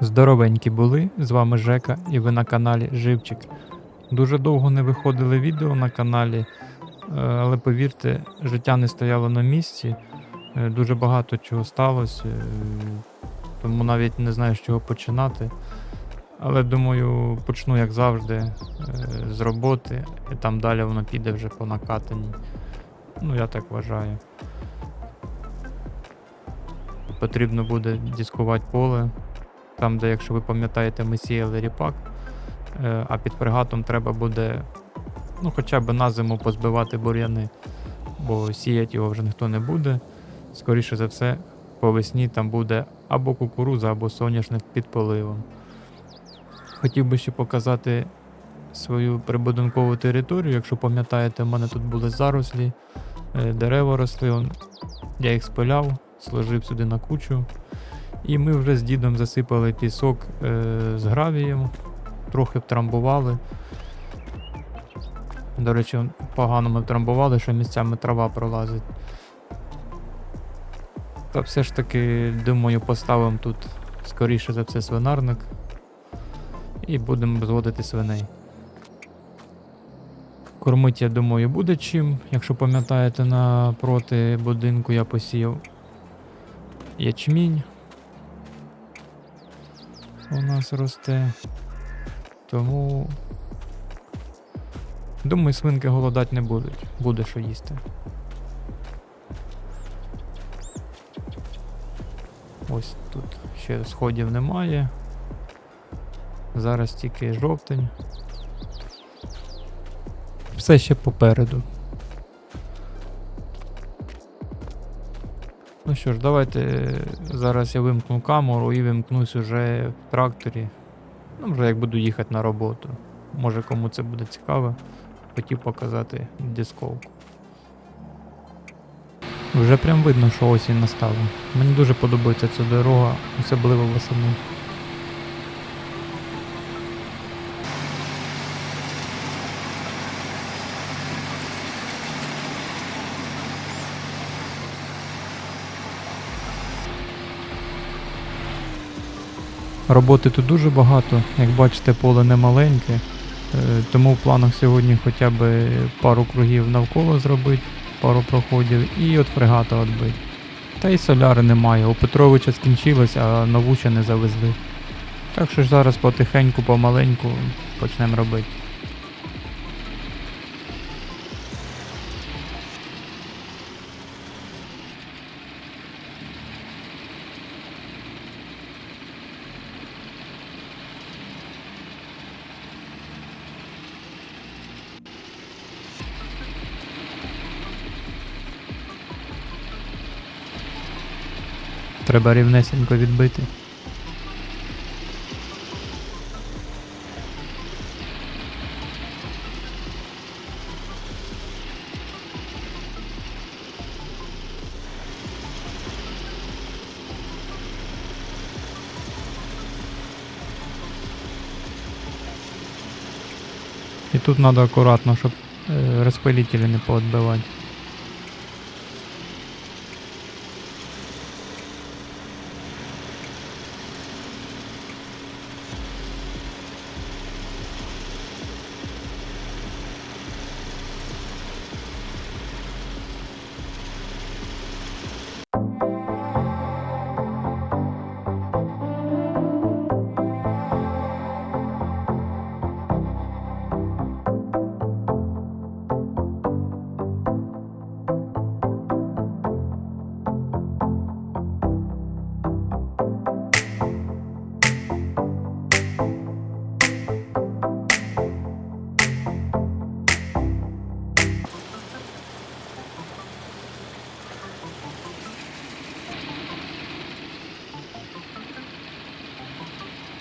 Здоровенькі були, з вами Жека і ви на каналі Живчик. Дуже довго не виходили відео на каналі, е, але повірте, життя не стояло на місці. Е, Дуже багато чого сталося, е, тому навіть не знаю, з чого починати. Але думаю, почну як завжди з роботи, і там далі воно піде вже по накатаній. Ну, я так вважаю. Потрібно буде дискувати поле. Там, де, якщо ви пам'ятаєте, ми сіяли ріпак, е, а під фрегатом треба буде ну, хоча б на зиму позбивати бур'яни, бо сіяти його вже ніхто не буде. Скоріше за все, по весні там буде або кукуруза, або соняшник під поливом. Хотів би ще показати свою прибудинкову територію. Якщо пам'ятаєте, в мене тут були зарослі, е, дерева росли. Я їх спиляв, сложив сюди на кучу. І ми вже з дідом засипали пісок е, з гравієм, трохи втрамбували. До речі, погано ми втрамбували, що місцями трава пролазить. Та все ж таки, думаю, поставимо тут скоріше за все свинарник. І будемо зводити свиней. Кормить, я думаю, буде чим. Якщо пам'ятаєте, напроти будинку я посіяв ячмінь у нас росте. Тому. Думаю, свинки голодати не будуть. Буде що їсти. Ось тут ще сходів немає. Зараз тільки жовтень. Все ще попереду. Ну що ж, давайте е, зараз я вимкну камеру і вимкнусь уже в тракторі. Ну, вже як буду їхати на роботу. Може кому це буде цікаво. Хотів показати дисковку. Вже прям видно, що осінь настала. Мені дуже подобається ця дорога, особливо восени. Роботи тут дуже багато, як бачите, поле не маленьке, е, тому в планах сьогодні хоча б пару кругів навколо зробити, пару проходів і от фрегата відбити. Та й соляри немає, у Петровича скінчилось, а нову ще не завезли. Так що ж зараз потихеньку, помаленьку почнемо робити. Треба рівнесенько відбити. І тут треба акуратно, щоб е, розпилителі не поотбивати.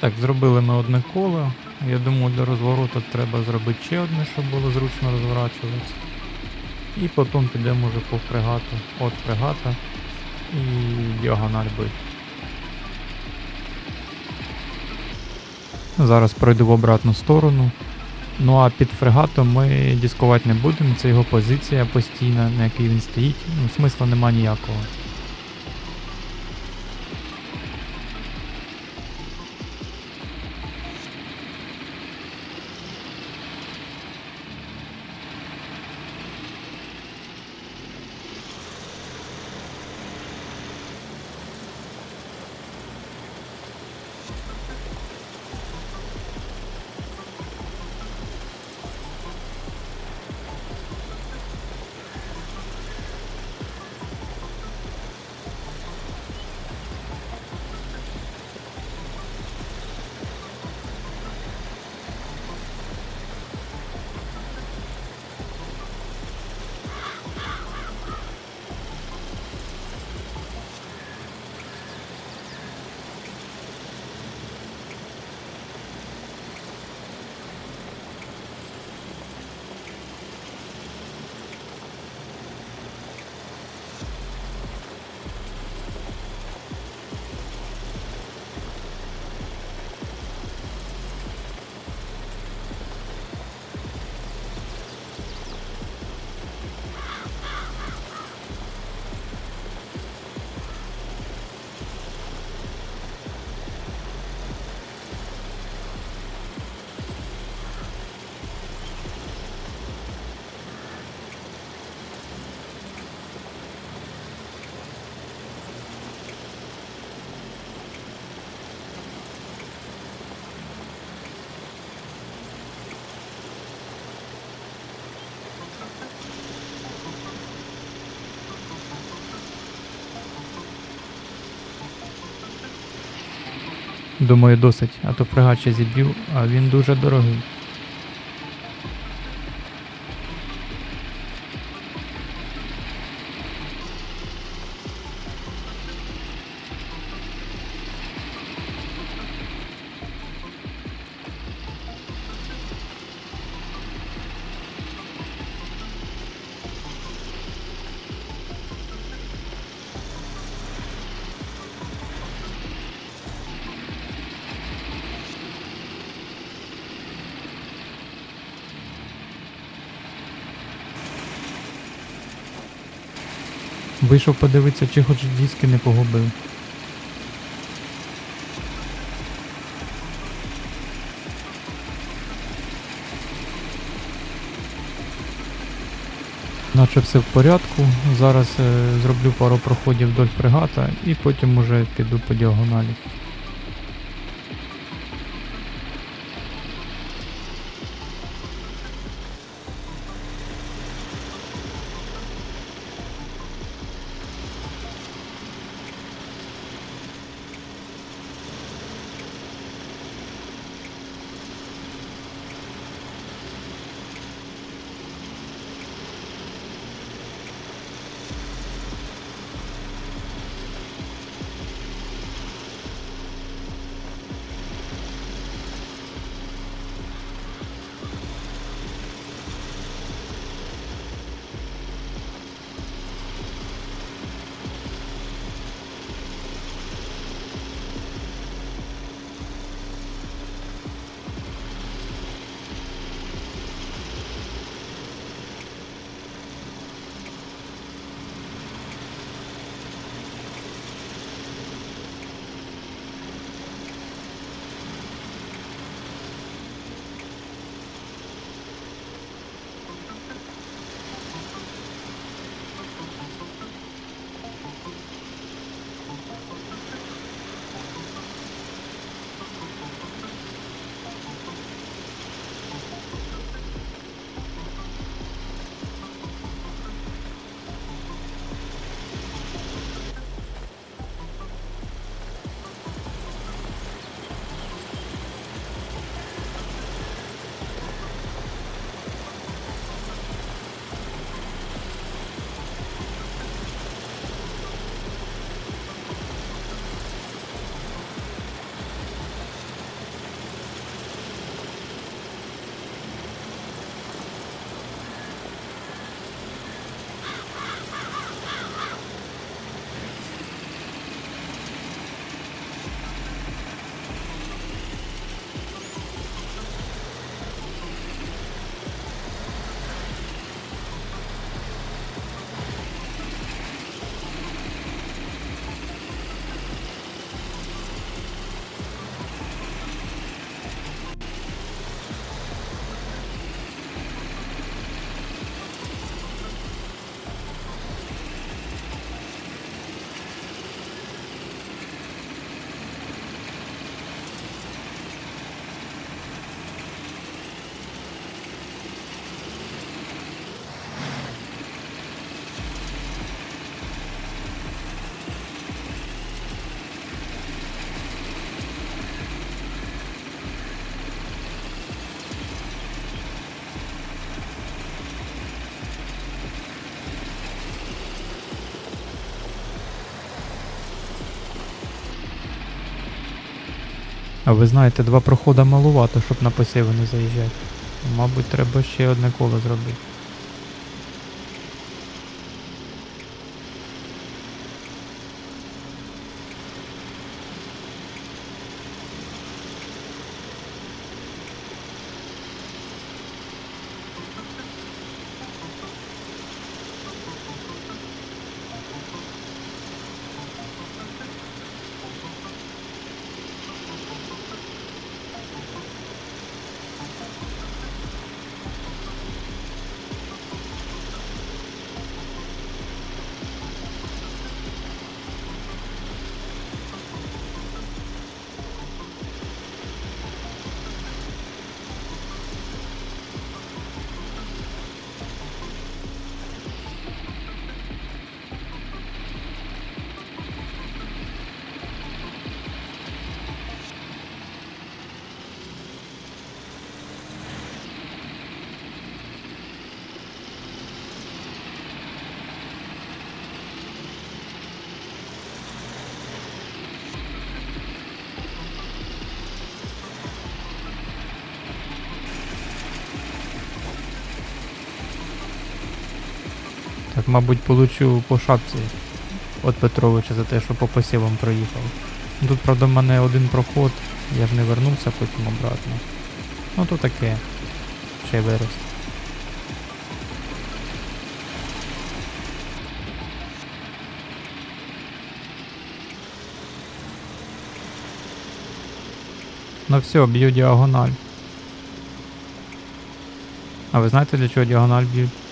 Так, зробили ми одне коло. Я думаю, для розвороту треба зробити ще одне, щоб було зручно розворачуватися. І потім підемо вже по фрегату, от фрегата і діагональ бить. Зараз пройду в обратну сторону. Ну а під фрегатом ми дискувати не будемо, це його позиція постійна, на якій він стоїть. Ну, смисла нема ніякого. Думаю, досить, а то фрегат ще зіб'ю, а він дуже дорогий. Вийшов подивитися, чи хоч диски не погубив. Наче все в порядку. Зараз е, зроблю пару проходів вдоль фрегата і потім уже піду по діагоналі. А ви знаєте, два проходи малувато, щоб на посіви не заїжджати. Мабуть, треба ще одне коло зробити. Так, мабуть, получу по шапці від Петровича за те, що по посівам проїхав. Ну, Тут, правда, в мене один проход, я ж не вернувся потім обратно. Ну то таке. Ще й виросте. Ну все, б'ю діагональ. А ви знаєте для чого діагональ б'ють?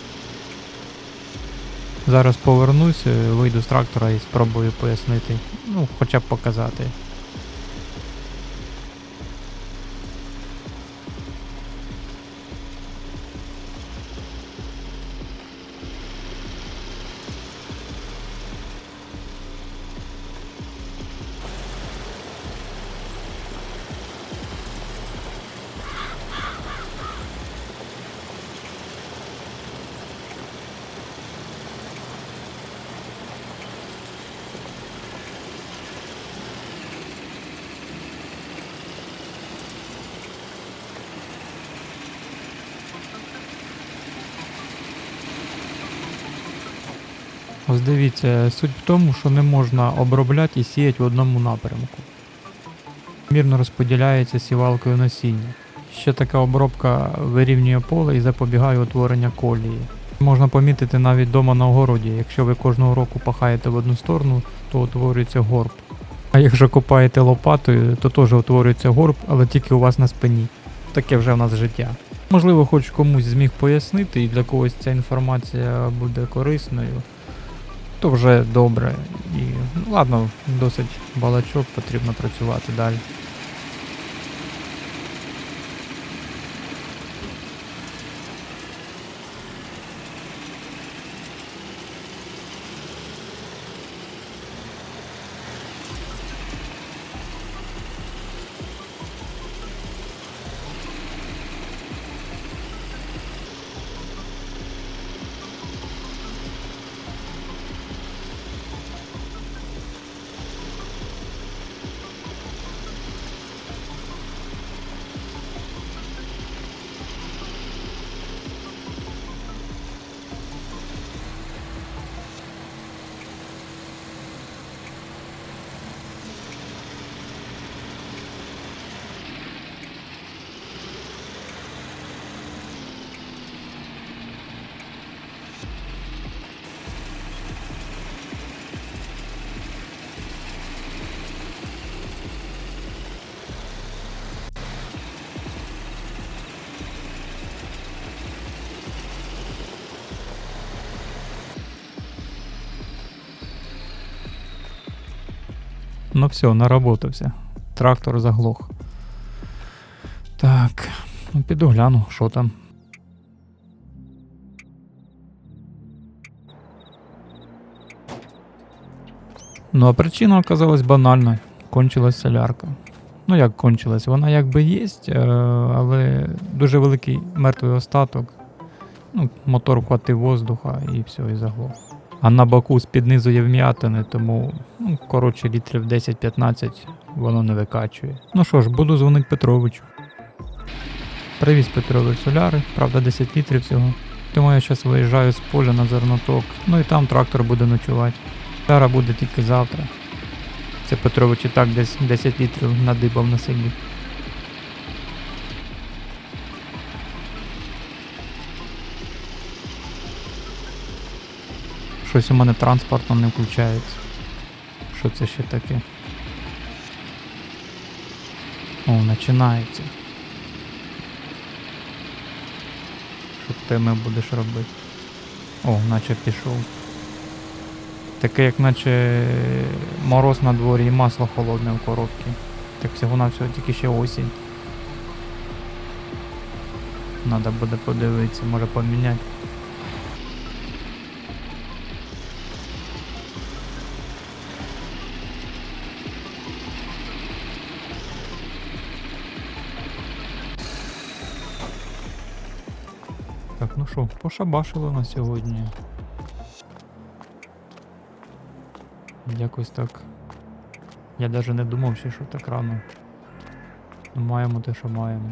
Зараз повернусь, вийду з трактора і спробую пояснити. Ну, хоча б показати. Ось дивіться, суть в тому, що не можна обробляти і сіяти в одному напрямку. Мірно розподіляється сівалкою насіння. Ще така обробка вирівнює поле і запобігає утворення колії. Можна помітити навіть вдома на огороді, якщо ви кожного року пахаєте в одну сторону, то утворюється горб. А якщо копаєте лопатою, то теж утворюється горб, але тільки у вас на спині. Таке вже в нас життя. Можливо, хоч комусь зміг пояснити, і для когось ця інформація буде корисною то вже добре. І ну, ладно, досить балачок, потрібно працювати далі. Ну все, наработався. Трактор заглох. Так, ну піду гляну, що там. Ну а причина оказалась банальною. Кончилась солярка. Ну як кончилась? Вона якби є, але дуже великий мертвий остаток. Ну, мотор вхватив воздуха і все, і заглох. А на боку з-під низу є вм'ятини, тому, ну, коротше, літрів 10-15 воно не викачує. Ну що ж, буду дзвонити Петровичу. Привіз Петрович соляри, правда 10 літрів всього. Тому я зараз виїжджаю з поля на зерноток, ну і там трактор буде ночувати. Соляра буде тільки завтра. Це Петрович і так десь 10 літрів надибав на селі. Щось у мене транспортом не включається. Що це ще таке? О, починається. Що ти ми будеш робити? О, наче пішов. Таке, як наче мороз на дворі і масло холодне в коробці. Так всього на всього тільки ще осінь. Надо буде подивитися, може поміняти. Пошабашило на сьогодні. Якось так. Я навіть не думав ще, що так рано. Ну, маємо те, що маємо.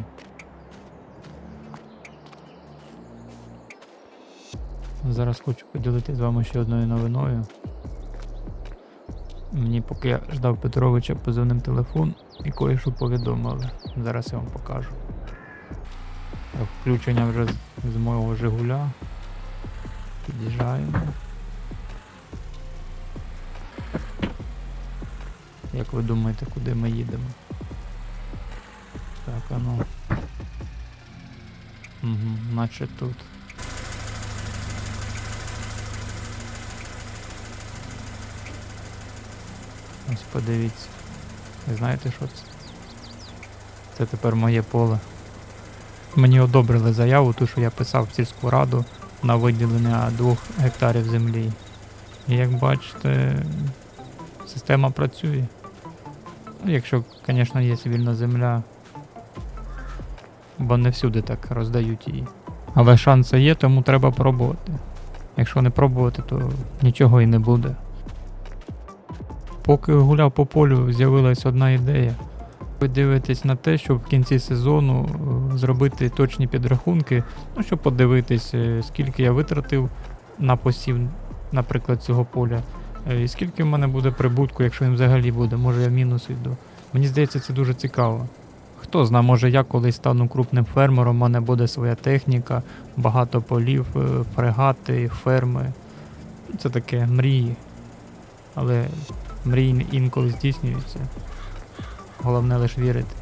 Зараз хочу поділитися з вами ще одною новиною. Мені поки я ждав Петровича позвонив телефон і кое-що повідомили. Зараз я вам покажу. Включення вже з мого Жигуля. Під'їжджаємо. Як ви думаєте, куди ми їдемо? Так, а ну. Угу, наче тут. Ось подивіться. Ви знаєте, що це? Це тепер моє поле. Мені одобрили заяву, ту, що я писав в сільську раду на виділення двох гектарів землі. І як бачите, система працює. Ну, якщо, звісно, є вільна земля, бо не всюди так роздають її. Але шанси є, тому треба пробувати. Якщо не пробувати, то нічого і не буде. Поки гуляв по полю, з'явилась одна ідея. Ви дивитесь на те, щоб в кінці сезону е, зробити точні підрахунки, ну, щоб подивитись, е, скільки я витратив на посів, наприклад, цього поля, е, і скільки в мене буде прибутку, якщо він взагалі буде, може я в мінус йду. Мені здається, це дуже цікаво. Хто знає, може я колись стану крупним фермером, у мене буде своя техніка, багато полів, фрегати, ферми. Це таке мрії. Але мрії інколи здійснюються. Головне лише вірити.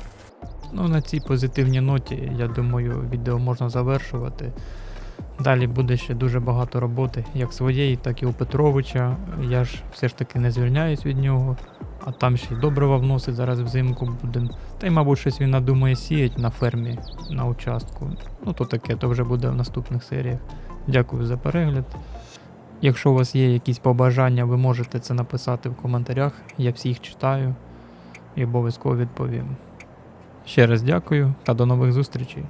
Ну, на цій позитивній ноті, я думаю, відео можна завершувати. Далі буде ще дуже багато роботи, як своєї, так і у Петровича. Я ж все ж таки не звільняюсь від нього, а там ще й добрива вносить зараз взимку будемо. Та й, мабуть, щось він надумає сіять на фермі на участку. Ну, то таке, то вже буде в наступних серіях. Дякую за перегляд. Якщо у вас є якісь побажання, ви можете це написати в коментарях. Я всіх читаю і обов'язково відповім. Ще раз дякую та до нових зустрічей.